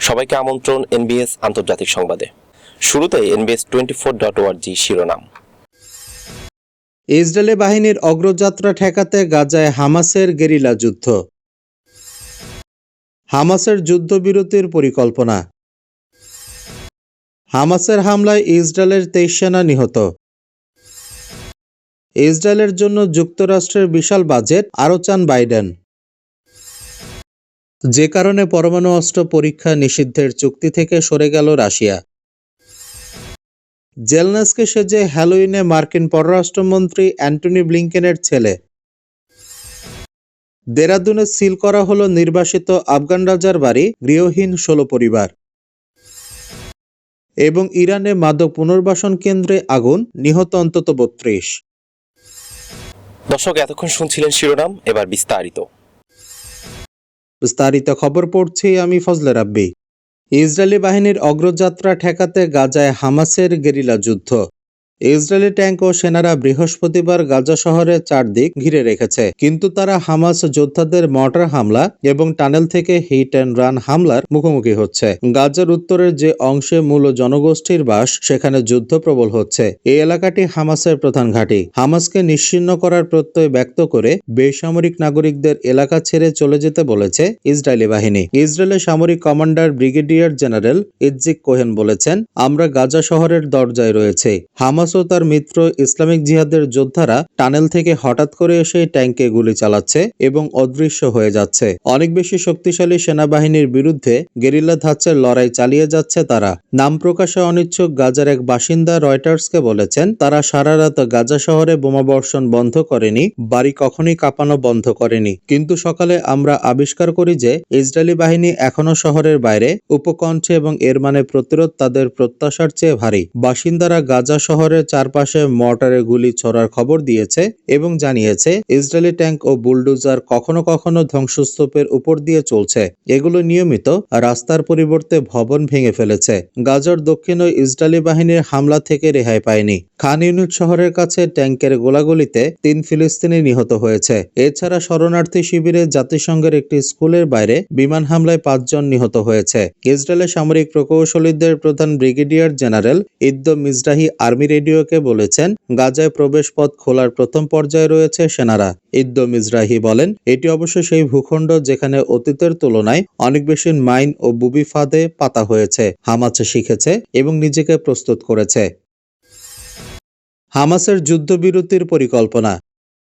সবাইকে আমন্ত্রণ এনবিএস আন্তর্জাতিক সংবাদে। শুরুতে এনবিএস টোয়েন্টি ফোর ডট ওয়ার্জি শিরোনাম। ইসরায়েলি বাহিনীর অগ্রযাত্রা ঠেকাতে গাজায় হামাসের গেরিলা যুদ্ধ। হামাসের যুদ্ধবিরতির পরিকল্পনা। হামাসের হামলায় ইসরায়েলের তেইশ সেনা নিহত। ইসরায়েলের জন্য যুক্তরাষ্ট্রের বিশাল বাজেট, আরও চান বাইডেন। যে কারণে পরমাণু অস্ত্র পরীক্ষা নিষিদ্ধের চুক্তি থেকে সরে গেল রাশিয়া। জেলনাসকে সেজে হ্যালোইনে মার্কিন পররাষ্ট্রমন্ত্রী অ্যান্টনি ব্লিংকেনের ছেলে। দেরাদুনে সিল করা হলো নির্বাসিত আফগান রাজার বাড়ি, গৃহহীন ষোলো পরিবার। এবং ইরানে মাদক পুনর্বাসন কেন্দ্রে আগুন, নিহত অন্তত বত্রিশ। দর্শক, এতক্ষণ শুনছিলেন শিরোনাম, এবার বিস্তারিত। বিস্তারিত খবর পড়ছি আমি ফজলে রাব্বি। ইসরায়েলি বাহিনীর অগ্রযাত্রা ঠেকাতে গাজায় হামাসের গেরিলা যুদ্ধ। ইসরায়েলি ট্যাঙ্ক ও সেনারা বৃহস্পতিবার গাজা শহরের চারদিক ঘিরে রেখেছে। কিন্তু তারা হামাস যোদ্ধাদের মর্টার হামলা এবং টানেল থেকে হিট অ্যান্ড রান হামলার মুখোমুখি হচ্ছে। গাজার উত্তরের যে অংশে মূল জনগোষ্ঠীর বাস, সেখানে যুদ্ধ প্রবল হচ্ছে। এই এলাকাটি হামাসের প্রধান ঘাঁটি। হামাসকে নিশ্চিন্ন করার প্রত্যয় ব্যক্ত করে বেসামরিক নাগরিকদের এলাকা ছেড়ে চলে যেতে বলেছে ইসরায়েলি বাহিনী। ইসরায়েলের সামরিক commander brigadier general Izzik Cohen বলেছেন, আমরা গাজা শহরের দরজায় রয়েছে। হামাস ও তার মিত্র ইসলামিক জিহাদের যোদ্ধারা টানেল থেকে হঠাৎ করে এসে ট্যাঙ্কে গুলি চালাচ্ছে এবং অদৃশ্য হয়ে যাচ্ছে। অনেক বেশি শক্তিশালী সেনাবাহিনীর বিরুদ্ধে গেরিলা ধাঁচের লড়াই চালিয়ে যাচ্ছে তারা। নাম প্রকাশে অনিচ্ছুক গাজার এক বাসিন্দা রয়টার্সকে বলেছেন, তারা সারা রাত গাজা শহরে বোমাবর্ষণ বন্ধ করেনি, বাড়ি কখনই কাঁপানো বন্ধ করেনি। কিন্তু সকালে আমরা আবিষ্কার করি যে, ইসরায়েলি বাহিনী এখনও শহরের বাইরে, উপকণ্ঠে এবং এর মানে প্রতিরোধ তাদের প্রত্যাশার চেয়ে ভারী। বাসিন্দারা গাজা শহরের চারপাশে মর্টারে গুলি ছড়ার খবর দিয়েছে এবং জানিয়েছে, ইসরায়েলি ট্যাঙ্ক ও বুলডোজার কখনো কখনো ধ্বংসস্তূপের উপর দিয়ে চলছে। এগুলো নিয়মিত রাস্তার পরিবর্তে ভবন ভেঙে ফেলেছে। গাজার দক্ষিণ ও ইসরায়েলি বাহিনীর হামলা থেকে রেহাই পায়নি। খান ইউনিট শহরের কাছে ট্যাঙ্কের গোলাগুলিতে তিন ফিলিস্তিনি নিহত হয়েছে। এছাড়া শরণার্থী শিবিরে জাতিসংঘের একটি স্কুলের বাইরে বিমান হামলায় পাঁচজন নিহত হয়েছে। ইসরায়েলের সামরিক প্রকৌশলীদের প্রধান brigadier general Iddo Mizrahi army রেডিওকে বলেছেন, গাজায় প্রবেশ পথ খোলার প্রথম পর্যায়ে রয়েছে সেনারা। ইদ্দম ইসরাহি বলেন, এটি অবশ্য সেই ভূখণ্ড যেখানে অতীতের তুলনায় অনেক বেশি মাইন ও বুবি ফাঁদে পাতা হয়েছে। হামাচে শিখেছে এবং নিজেকে প্রস্তুত করেছে। হামাসের যুদ্ধবিরতির পরিকল্পনা।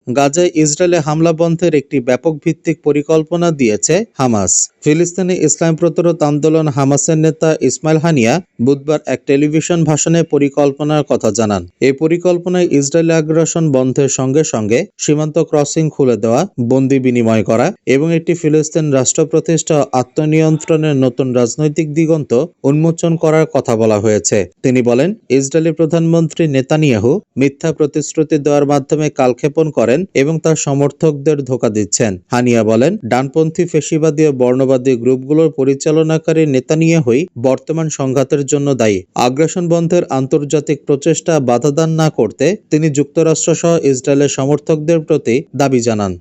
গাজায় ইসরায়েলে হামলা বন্ধের একটি ব্যাপক ভিত্তিক পরিকল্পনা দিয়েছে হামাস। ফিলিস্তিনি ইসলাম প্রতিরোধ আন্দোলন হামাসের নেতা ইসমাইল হানিয়া বুধবার এক টেলিভিশন ভাষণে পরিকল্পনার কথা জানান। এই পরিকল্পনায় ইসরায়েলি আগ্রাসন বন্ধের সঙ্গে সঙ্গে সীমান্ত ক্রসিং খুলে দেওয়া, বন্দি বিনিময় করা এবং একটি ফিলিস্তিন রাষ্ট্র প্রতিষ্ঠা আত্মনিয়ন্ত্রণের নতুন রাজনৈতিক দিগন্ত উন্মোচন করার কথা বলা হয়েছে। তিনি বলেন, ইসরায়েলি প্রধানমন্ত্রী নেতানিয়াহু মিথ্যা প্রতিশ্রুতি দেওয়ার মাধ্যমে কালক্ষেপণ করেন এবং তার সমর্থকদের ধোকা দিচ্ছেন। হানিয়া বলেন, ডানপন্থী ফেসিবাদী ও বর্ণবাদী গ্রুপগুলোর পরিচালনাকারী নেতা নিয়ে নেতানিয়াহুই বর্তমান সংঘাতের জন্য দায়ী। আগ্রাসন বন্ধের আন্তর্জাতিক প্রচেষ্টা বাধাদান না করতে তিনি যুক্তরাষ্ট্র সহ ইসরায়েলের সমর্থকদের প্রতি দাবি জানান।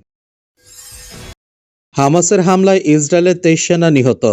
হামাসের হামলায় ইসরায়েলের তেইশ সেনা নিহত।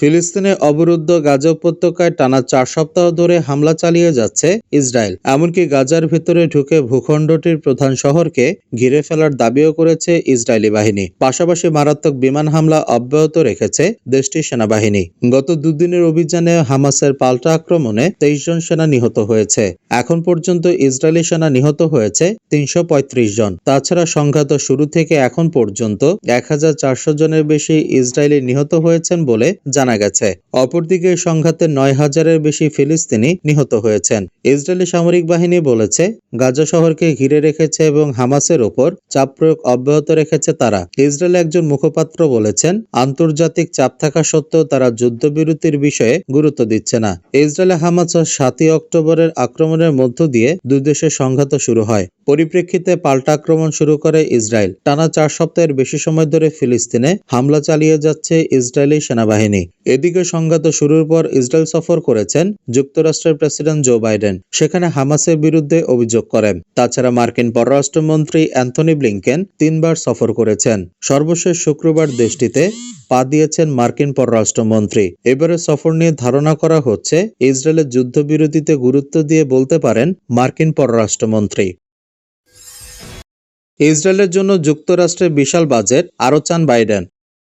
ফিলিস্তিনে অবরুদ্ধ গাজা উপত্যকায় টানা চার সপ্তাহ ধরে হামলা চালিয়ে যাচ্ছে ইসরায়েল। এমনকি গাজার ভিতরে ঢুকে ভূখণ্ডটির প্রধান শহরকে ঘিরে ফেলার দাবিও করেছে ইসরায়েলি বাহিনী। পাশাপাশি মারাত্মক বিমান হামলা অব্যাহত রেখেছে দেশটির সেনাবাহিনী। গত দুদিনের অভিযানে হামাসের পাল্টা আক্রমণে তেইশ জন সেনা নিহত হয়েছে। এখন পর্যন্ত ইসরায়েলি সেনা নিহত হয়েছে তিনশো পঁয়ত্রিশ জন। তাছাড়া সংঘাত শুরু থেকে এখন পর্যন্ত এক হাজার চারশো জনের বেশি ইসরায়েলি নিহত হয়েছেন বলে জানা গেছে। অপরদিকে সংঘাতে নয় হাজারের বেশি ফিলিস্তিনি নিহত হয়েছেন। ইসরায়েলি সামরিক বাহিনী বলেছে, গাজা শহরকে ঘিরে রেখেছে এবং হামাসের ওপর চাপ প্রয়োগ অব্যাহত রেখেছে তারা। ইসরায়েল একজন মুখপাত্র বলেছেন, আন্তর্জাতিক চাপ থাকা সত্ত্বেও তারা যুদ্ধবিরতির বিষয়ে গুরুত্ব দিচ্ছে না। ইসরায়েলে হামাস সাতই অক্টোবরের আক্রমণের মধ্য দিয়ে দুই দেশের সংঘাত শুরু হয়। পরিপ্রেক্ষিতে পাল্টা আক্রমণ শুরু করে ইসরায়েল। টানা চার সপ্তাহের বেশি সময় ধরে ফিলিস্তিনে হামলা চালিয়ে যাচ্ছে ইসরায়েলি সেনাবাহিনী। এদিকে সংঘাত শুরুর পর ইসরায়েল সফর করেছেন যুক্তরাষ্ট্রের প্রেসিডেন্ট জো বাইডেন। সেখানে হামাসের বিরুদ্ধে অভিযোগ করেন। তাছাড়া মার্কিন পররাষ্ট্রমন্ত্রী অ্যান্থনি ব্লিংকেন তিনবার সফর করেছেন। সর্বশেষ শুক্রবার দেশটিতে পা দিয়েছেন মার্কিন পররাষ্ট্রমন্ত্রী। এবারে সফর নিয়ে ধারণা করা হচ্ছে, ইসরায়েলের যুদ্ধবিরতিতে গুরুত্ব দিয়ে বলতে পারেন মার্কিন পররাষ্ট্রমন্ত্রী। ইসরায়েলের জন্য যুক্তরাষ্ট্রের বিশাল বাজেট আরও চান বাইডেন।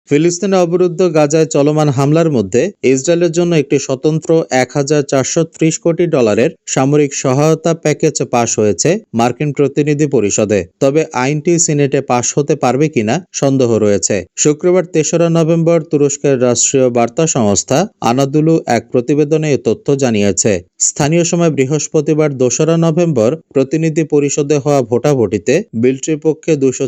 ফিলিস্তিনে অবরুদ্ধ গাজায় চলমান হামলার মধ্যে ইসরায়েলের জন্য একটি স্বতন্ত্র এক হাজার চারশো ত্রিশ কোটি ডলারের সামরিক সহায়তা প্যাকেজ পাশ হয়েছে মার্কিন প্রতিনিধি পরিষদে। তবে আইনটি সিনেটে পাশ হতে পারবে কিনা সন্দেহ রয়েছে। শুক্রবার তেসরা নভেম্বর তুরস্কের রাষ্ট্রীয় বার্তা সংস্থা আনাদুলু এক প্রতিবেদনে এ তথ্য জানিয়েছে। স্থানীয় সময় বৃহস্পতিবার দোসরা নভেম্বর প্রতিনিধি পরিষদে হওয়া ভোটাভুটিতে বিলটির পক্ষে দুশো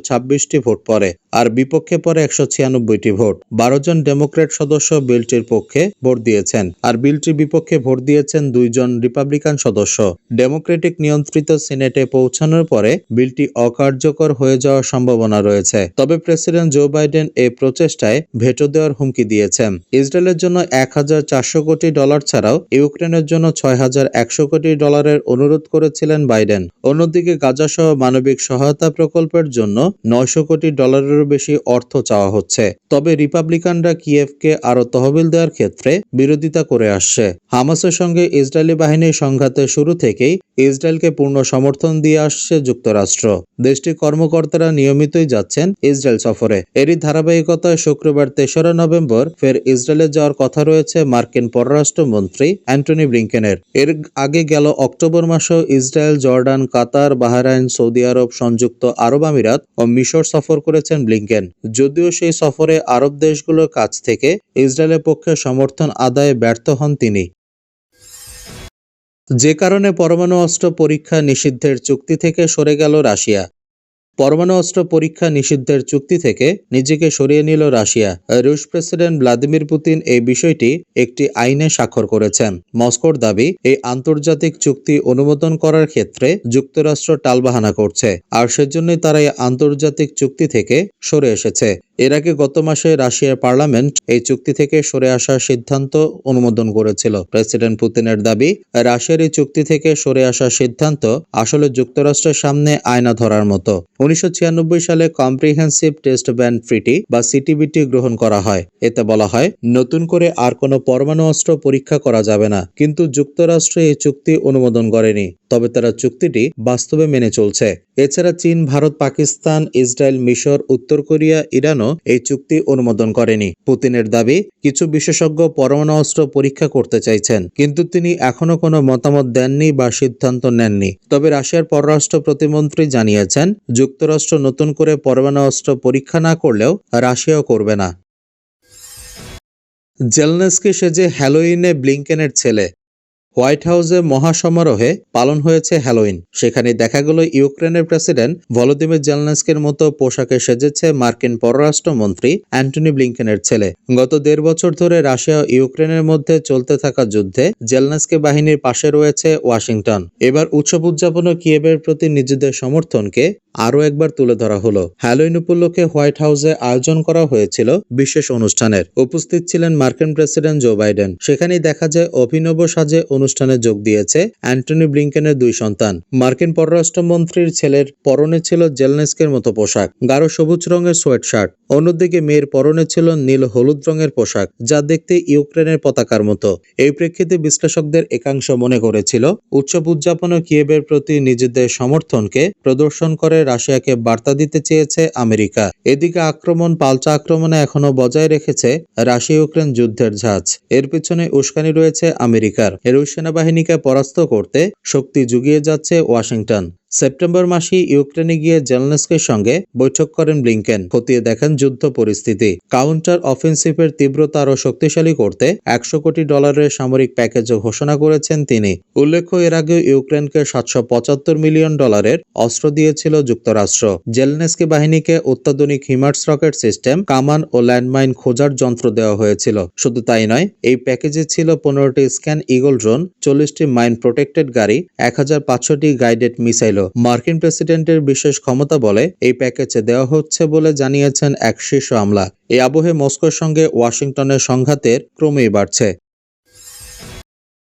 ভোট পড়ে, আর বিপক্ষে পড়ে একশো ছিয়ানব্বইটি ভোট। বারো জন ডেমোক্রেট সদস্য বিলটির পক্ষে ভোট দিয়েছেন, আর বিলটির বিপক্ষে ভোট দিয়েছেন দুইজন রিপাবলিকান সদস্য। ডেমোক্রেটিক নিয়ন্ত্রিত সিনেটে পৌঁছানোর পরে বিলটি অকার্যকর হয়ে যাওয়ার সম্ভাবনা রয়েছে। তবে প্রেসিডেন্ট জো বাইডেন এই প্রচেষ্টায় ভেটো দেওয়ার হুমকি দিয়েছেন। ইসরায়েলের জন্য এক হাজার চারশো কোটি ডলার ছাড়াও ইউক্রেনের জন্য ছয় হাজার একশো কোটি ডলারের অনুরোধ করেছিলেন বাইডেন। অন্যদিকে গাজা সহ মানবিক সহায়তা প্রকল্পের জন্য নয়শো কোটি ডলারেরও বেশি অর্থ চাওয়া হচ্ছে। তবে রিপাবলিকানরা কিয়েভকে আরও তহবিল দেওয়ার ক্ষেত্রে বিরোধিতা করে আসছে। হামাসের সঙ্গে ইসরায়েলি বাহিনীর সংঘাতের শুরু থেকেই ইসরায়েলকে পূর্ণ সমর্থন দিয়ে আসছে যুক্তরাষ্ট্র। দেশটির কর্মকর্তারা নিয়মিতই যাচ্ছেন ইসরায়েল সফরে। এরই ধারাবাহিকতায় শুক্রবার তেসরা নভেম্বর ফের ইসরায়েলে যাওয়ার কথা রয়েছে মার্কিন পররাষ্ট্রমন্ত্রী অ্যান্টনি ব্লিংকেনের। এর আগে গেল অক্টোবর মাসেও Israel, Jordan, Qatar, Bahrain, Saudi Arab, সংযুক্ত আরব আমিরাত ও মিশর সফর করেছেন ব্লিংকেন। যদিও সেই সফরে আরব দেশগুলোর কাছ থেকে ইসরায়েলের পক্ষে সমর্থন আদায়ে ব্যর্থ হন তিনি। যে কারণে পরমাণু অস্ত্র পরীক্ষা নিষিদ্ধের চুক্তি থেকে সরে গেল রাশিয়া। পরমাণু অস্ত্র পরীক্ষা নিষিদ্ধের চুক্তি থেকে নিজেকে সরিয়ে নিল রাশিয়া। রুশ প্রেসিডেন্ট ভ্লাদিমির পুতিন এই বিষয়টি একটি আইনে স্বাক্ষর করেছেন। মস্কোর দাবি, এই আন্তর্জাতিক চুক্তি অনুমোদন করার ক্ষেত্রে যুক্তরাষ্ট্র টালবাহানা করছে, আর সেজন্যই তারা এই আন্তর্জাতিক চুক্তি থেকে সরে এসেছে। এর আগে গত মাসে রাশিয়ার পার্লামেন্ট এই চুক্তি থেকে সরে আসার সিদ্ধান্ত অনুমোদন করেছিল। প্রেসিডেন্ট পুতিনের দাবি, রাশিয়ার এই চুক্তি থেকে সরে আসার সিদ্ধান্ত আসলে যুক্তরাষ্ট্রের সামনে আয়না ধরার মতো। উনিশশো সালে কম্প্রিহেন্সিভ টেস্ট ব্যান ট্রিটি বা সিটিবিটি গ্রহণ করা হয়। এতে বলা হয়, নতুন করে আর কোনো পরমাণু অস্ত্র পরীক্ষা করা যাবে না, কিন্তু যুক্তরাষ্ট্র এই চুক্তি অনুমোদন করেনি। তবে তারা চুক্তিটি বাস্তবে মেনে চলছে। এছাড়া চীন, ভারত, পাকিস্তান, ইসরায়েল, মিশর, উত্তর কোরিয়া, ইরানও এই চুক্তি অনুমোদন করেনি। পুতিনের দাবি, কিছু বিশেষজ্ঞ পরমাণু অস্ত্র পরীক্ষা করতে চাইছেন, কিন্তু তিনি এখনও কোনো মতামত দেননি বা সিদ্ধান্ত নেননি। তবে রাশিয়ার পররাষ্ট্র প্রতিমন্ত্রী জানিয়েছেন যুক্তরাষ্ট্র নতুন করে পরমাণু অস্ত্র পরীক্ষা না করলেও রাশিয়াও করবে না। জেলনেসকি সেজে হ্যালোইনে ব্লিংকেনের ছেলে। হোয়াইট হাউসে মহাসমারোহে পালন হয়েছে হ্যালোইন। সেখানে দেখা গেল ইউক্রেনের প্রেসিডেন্ট ভলোদিমির জেলনেস্কের মতো পোশাকে সেজেছে মার্কিন পররাষ্ট্রমন্ত্রী অ্যান্টনি ব্লিংকেনের ছেলে। গত দেড় বছর ধরে রাশিয়া ও ইউক্রেনের মধ্যে চলতে থাকা যুদ্ধে জেলনেস্কে বাহিনীর পাশে রয়েছে ওয়াশিংটন। এবার উৎসব উদযাপন কিয়েবের প্রতি নিজেদের সমর্থনকে আরও একবার তুলে ধরা হলো। হ্যালোইন উপলক্ষে হোয়াইট হাউসে আয়োজন করা হয়েছিল বিশেষ অনুষ্ঠানের। উপস্থিত ছিলেন মার্কিন প্রেসিডেন্ট জো বাইডেন। সেখানেই দেখা যায় অভিনব সাজে অনুষ্ঠানে যোগ দিয়েছে অ্যান্টনি ব্লিংকেনের দুই সন্তান। মার্কিন পররাষ্ট্রমন্ত্রীর ছেলের পরনে ছিল জেলনেস্কের মতো পোশাক, গাঢ় সবুজ রঙের সোয়েট শার্ট অন্যদিকে মেয়ের পরনে ছিল নীল হলুদ রঙের পোশাক, যা দেখতে ইউক্রেনের পতাকার মতো। এই প্রেক্ষিতে বিশ্লেষকদের একাংশ মনে করেছিল, উৎসব উদযাপন কিয়েবের প্রতি নিজেদের সমর্থনকে প্রদর্শন করে রাশিয়াকে বার্তা দিতে চেয়েছে আমেরিকা। এদিকে আক্রমণ পাল্টা আক্রমণে এখনও বজায় রেখেছে রাশিয়া ইউক্রেন যুদ্ধের ঝাঁজ। এর পিছনে উস্কানি রয়েছে আমেরিকার। রুশ সেনাবাহিনীকে পরাস্ত করতে শক্তি যুগিয়ে যাচ্ছে ওয়াশিংটন। সেপ্টেম্বর মাসে ইউক্রেনে গিয়ে জেলনেস্কের সঙ্গে বৈঠক করেন ব্লিংকেন। খতিয়ে দেখেন যুদ্ধ পরিস্থিতি। কাউন্টার অফেন্সিভের তীব্রতা আরও শক্তিশালী করতে একশো কোটি ডলারের সামরিক প্যাকেজও ঘোষণা করেছেন তিনি। উল্লেখ্য, এর আগে ইউক্রেনকে সাতশো পঁচাত্তর মিলিয়ন ডলারের অস্ত্র দিয়েছিল যুক্তরাষ্ট্র। জেলনেস্কি বাহিনীকে অত্যাধুনিক হিমার্স রকেট সিস্টেম, কামান ও ল্যান্ডমাইন খোঁজার যন্ত্র দেওয়া হয়েছিল। শুধু তাই নয়, এই প্যাকেজে ছিল পনেরোটি স্ক্যান ইগল ড্রোন, চল্লিশটি মাইন প্রোটেক্টেড গাড়ি, এক হাজার পাঁচশোটি গাইডেড মিসাইল হয়েছিল মার্কিন প্রেসিডেন্টের বিশেষ ক্ষমতা বলে এই প্যাকেজে দেওয়া হচ্ছে বলে জানিয়েছেন এক শীর্ষ আমলা। এই আবহে মস্কোর সঙ্গে ওয়াশিংটনের সংঘাতের ক্রমেই বাড়ছে।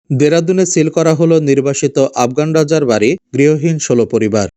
দেরাদুনে সিল করা হলো নির্বাসিত আফগান রাজার বাড়ি, গৃহহীন ষোলো পরিবার।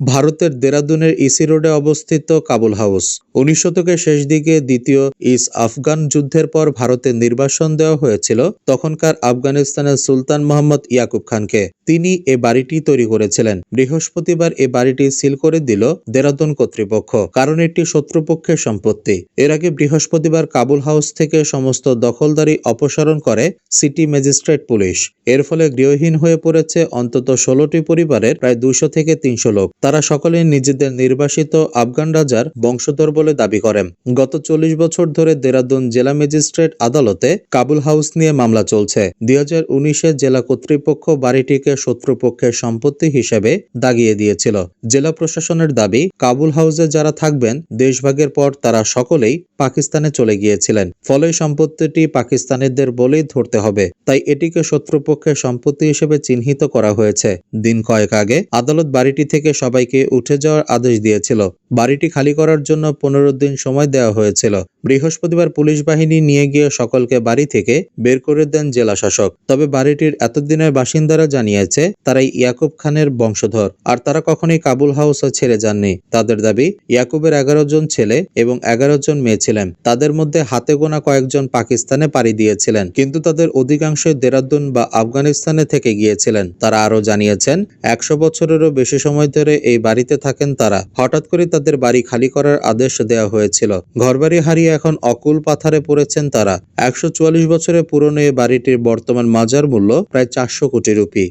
ভারতের দেরাদুনের ইসি রোডে অবস্থিত কাবুল হাউস। উনিশ শতকের শেষ দিকে দ্বিতীয় ইস আফগান যুদ্ধের পর ভারতের নির্বাসন দেওয়া হয়েছিল তখনকার আফগানিস্তানের সুলতান মোহাম্মদ ইয়াকুব খানকে। তিনি এ বাড়িটি তৈরি করেছিলেন। বৃহস্পতিবার এ বাড়িটি সিল করে দিল দেরাদুন কর্তৃপক্ষ, কারণ এটি শত্রুপক্ষের সম্পত্তি। এর আগে বৃহস্পতিবার কাবুল হাউস থেকে সমস্ত দখলদারি অপসারণ করে সিটি ম্যাজিস্ট্রেট পুলিশ। এর ফলে গৃহহীন হয়ে পড়েছে অন্তত ষোলোটি পরিবারের প্রায় দুশো থেকে তিনশো লোক। তারা সকলে নিজেদের নির্বাসিত আফগান রাজার বংশধর বলে দাবি করেন। গত চল্লিশ বছর ধরে দেরাদুন জেলা ম্যাজিস্ট্রেট আদালতে কাবুল হাউস নিয়ে মামলা চলছে। দুই হাজার উনিশে জেলা কর্তৃপক্ষ বাড়িটিকে শত্রুপক্ষের সম্পত্তি হিসেবে দাগিয়ে দিয়েছিল। জেলা প্রশাসনের দাবি, কাবুল হাউসে যারা থাকবেন, দেশভাগের পর তারা সকলেই পাকিস্তানে চলে গিয়েছিলেন। ফলে সম্পত্তিটি পাকিস্তানিদের বলেই ধরতে হবে। তাই এটিকে শত্রুপক্ষের সম্পত্তি হিসেবে চিহ্নিত করা হয়েছে। দিন কয়েক আগে আদালত বাড়িটি থেকে সবাইকে উঠে যাওয়ার আদেশ দিয়েছিল। বাড়িটি খালি করার জন্য পনেরো দিন সময় দেওয়া হয়েছিল। বৃহস্পতিবার পুলিশ বাহিনী নিয়ে গিয়ে সকলকে বাড়ি থেকে বের করে দেন জেলা শাসক। তবে বাড়িটির এতদিনের বাসিন্দারা জানিয়েছে, তারাই ইয়াকুব খানের বংশধর, আর তারা কখনোই কাবুল হাউস ছেড়ে যাননি। তাদের দাবি, ইয়াকুবের এগারো জন ছেলে এবং এগারো জন মেয়ে ছিলেন। তাদের মধ্যে হাতে গোনা কয়েকজন পাকিস্তানে পাড়ি দিয়েছিলেন, কিন্তু তাদের অধিকাংশই দেরাদুন বা আফগানিস্তানে থেকে গিয়েছিলেন। তারা আরও জানিয়েছেন, একশো বছরেরও বেশি সময় ধরে এই বাড়িতে থাকেন তারা। হঠাৎ করে বাড়ি খালি করার আদেশ দেওয়া হয়েছিল। ঘরবাড়ি হারিয়ে এখন অকুল পাথারে পড়েছেন তারা। একশো চুয়াল্লিশ বছরের পুরনো এই বাড়িটির বর্তমান মাজার মূল্য প্রায় চারশো কোটি রুপি।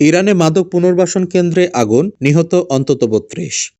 ইরানে মাদক পুনর্বাসন কেন্দ্রে আগুন, নিহত অন্তত বত্রিশ।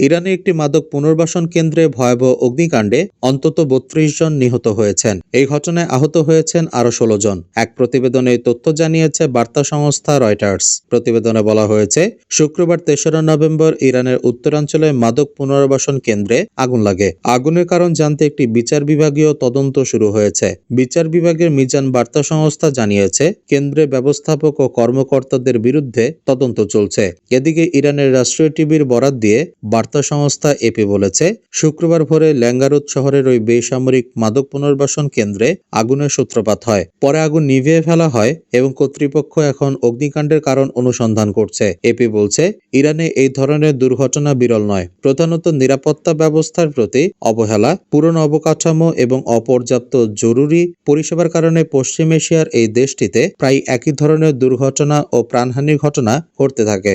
ইরানে একটি মাদক পুনর্বাসন কেন্দ্রে ভয়াবহ অগ্নিকাণ্ডে অন্তত বত্রিশ জন নিহত হয়েছেন। এই ঘটনায় আহত হয়েছেন আরও ষোলো জন। এক প্রতিবেদনে তথ্য জানিয়েছে বার্তা সংস্থা রয়টার্স। প্রতিবেদনে বলা হয়েছে, শুক্রবার তেসরা নভেম্বর ইরানের উত্তরাঞ্চলে মাদক পুনর্বাসন কেন্দ্রে আগুন লাগে। আগুনের কারণ জানতে একটি বিচার বিভাগীয় তদন্ত শুরু হয়েছে। বিচার বিভাগের মিজান বার্তা সংস্থা জানিয়েছে, কেন্দ্রে ব্যবস্থাপক ও কর্মকর্তাদের বিরুদ্ধে তদন্ত চলছে। এদিকে ইরানের রাষ্ট্রীয় টিভির বরাত দিয়ে বার্তা সংস্থা এপি বলেছে, শুক্রবার ভোরে ল্যাঙ্গারুদ শহরের ওই বেসামরিক মাদক পুনর্বাসন কেন্দ্রে আগুনের সূত্রপাত হয়। পরে আগুন নিভিয়ে ফেলা হয় এবং কর্তৃপক্ষ এখন অগ্নিকাণ্ডের কারণ অনুসন্ধান করছে। এপি বলছে, ইরানে এই ধরনের দুর্ঘটনা বিরল নয়। প্রধানত নিরাপত্তা ব্যবস্থার প্রতি অবহেলা, পুরনো অবকাঠামো এবং অপর্যাপ্ত জরুরি পরিষেবার কারণে পশ্চিম এশিয়ার এই দেশটিতে প্রায় একই ধরনের দুর্ঘটনা ও প্রাণহানির ঘটনা ঘটতে থাকে।